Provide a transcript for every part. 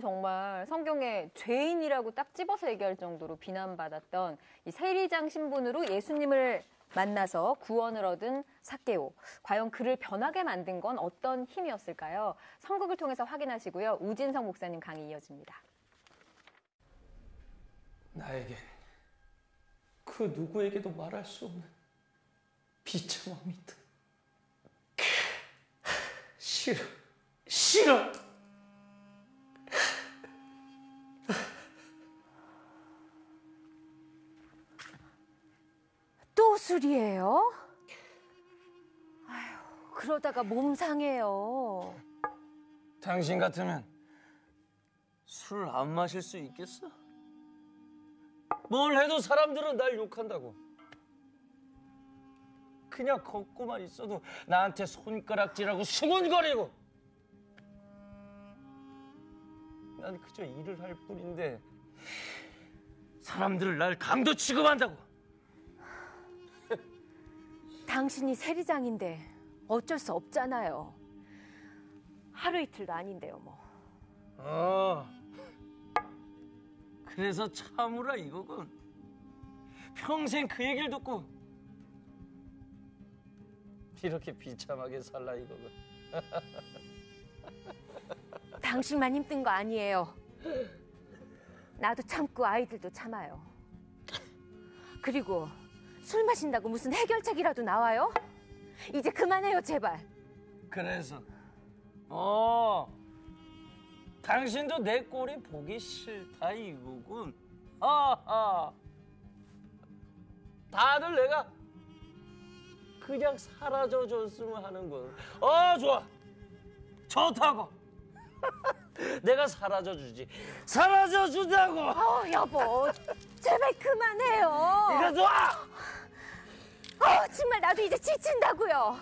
정말 성경에 죄인이라고 딱 집어서 얘기할 정도로 비난받았던 이 세리장 신분으로 예수님을 만나서 구원을 얻은 사케오. 과연 그를 변하게 만든 건 어떤 힘이었을까요? 성극을 통해서 확인하시고요. 우진성 목사님 강의 이어집니다. 나에겐 그 누구에게도 말할 수 없는 비참함이 있다. 싫어, 싫어. 또 술이에요? 아휴, 그러다가 몸 상해요. 당신 같으면 술 안 마실 수 있겠어? 뭘 해도 사람들은 날 욕한다고. 그냥 걷고만 있어도 나한테 손가락질하고 수군거리고. 난 그저 일을 할 뿐인데 사람들을 날 강도 취급한다고. 당신이 세리장인데 어쩔 수 없잖아요. 하루 이틀도 아닌데요, 뭐. 어. 그래서 참으라 이거군. 평생 그 얘기를 듣고 이렇게 비참하게 살라 이거군. 당신만 힘든 거 아니에요. 나도 참고 아이들도 참아요. 그리고 술 마신다고 무슨 해결책이라도 나와요? 이제 그만해요, 제발. 그래서 어 당신도 내 꼴이 보기 싫다 이거군. 아하. 다들 내가 그냥 사라져 줬으면 하는 군. 어 좋아. 좋다고. 내가 사라져 주지. 사라져 준다고. 어, 여보, 제발 그만해요. 이거 놔. 어, 정말 나도 이제 지친다고요.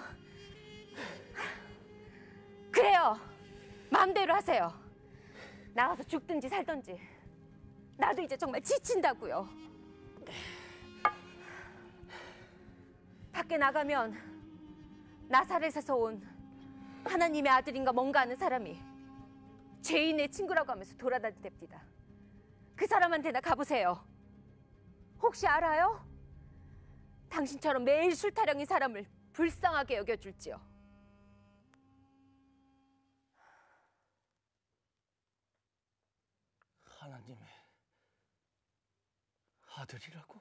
그래요. 마음대로 하세요. 나가서 죽든지 살든지. 나도 이제 정말 지친다고요. 밖에 나가면 나사렛에서 온 하나님의 아들인가 뭔가 하는 사람이 죄인의 친구라고 하면서 돌아다니답니다. 그 사람한테나 가보세요. 혹시 알아요? 당신처럼 매일 술 타령인 사람을 불쌍하게 여겨줄지요. 하나님의 아들이라고?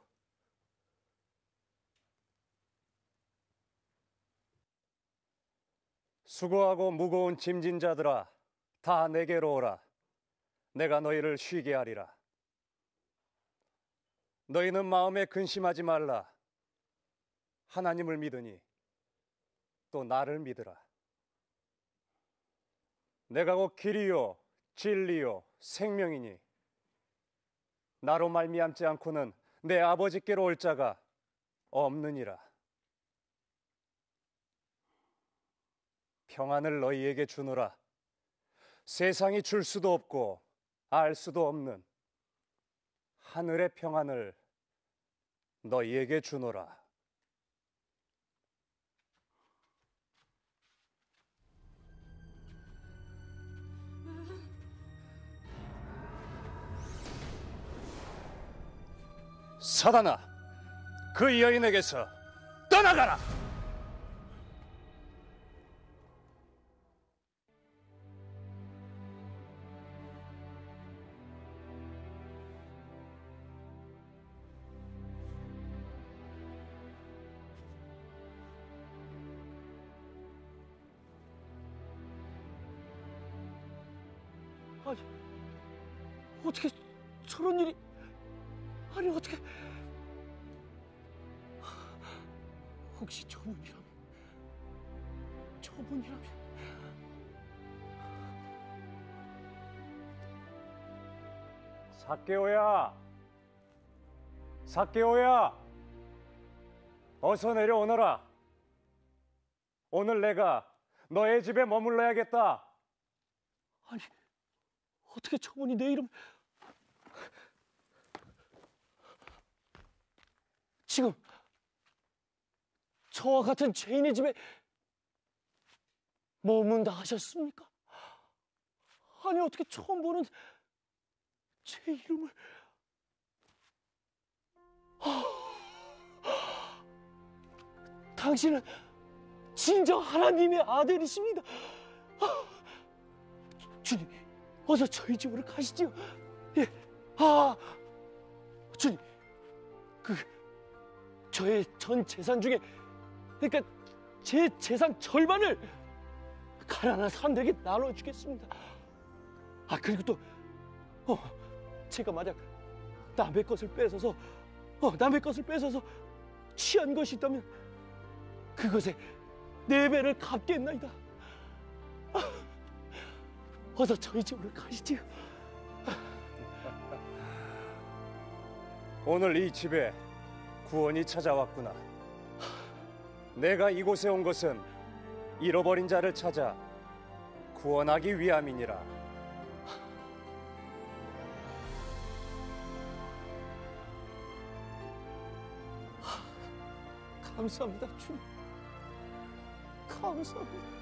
수고하고 무거운 짐진 자들아 다 내게로 오라 내가 너희를 쉬게 하리라 너희는 마음에 근심하지 말라 하나님을 믿으니 또 나를 믿으라 내가 곧 길이요 진리요 생명이니 나로 말미암지 않고는 내 아버지께로 올 자가 없느니라 평안을 너희에게 주노라. 세상이 줄 수도 없고 알 수도 없는 하늘의 평안을 너희에게 주노라. 사단아, 그 여인에게서 떠나가라! 아니 어떻게 저런 일이 아니 어떻게 혹시 저분이라면 저분이라면 사케오야, 사케오야, 어서 내려오너라. 오늘 내가 너의 집에 머물러야겠다. 아니 어떻게 저분이 내 이름 지금 저와 같은 죄인의 집에 머문다 하셨습니까? 아니 어떻게 처음 보는 제 이름을 아, 당신은 진정 하나님의 아들이십니다. 아, 주님, 어서 저희 집으로 가시지요. 예, 아, 주님, 그 저의 전 재산 중에, 그러니까 제 재산 절반을 가난한 사람들에게 나눠주겠습니다. 아 그리고 또, 어, 제가 만약 남의 것을 뺏어서, 어, 남의 것을 뺏어서 취한 것이 있다면 그것에 네 배를 갚겠나이다. 아, 어서 저희 집으로 가시지요. 오늘 이 집에 구원이 찾아왔구나. 내가 이곳에 온 것은 잃어버린 자를 찾아 구원하기 위함이니라. 감사합니다, 주님. 감사합니다.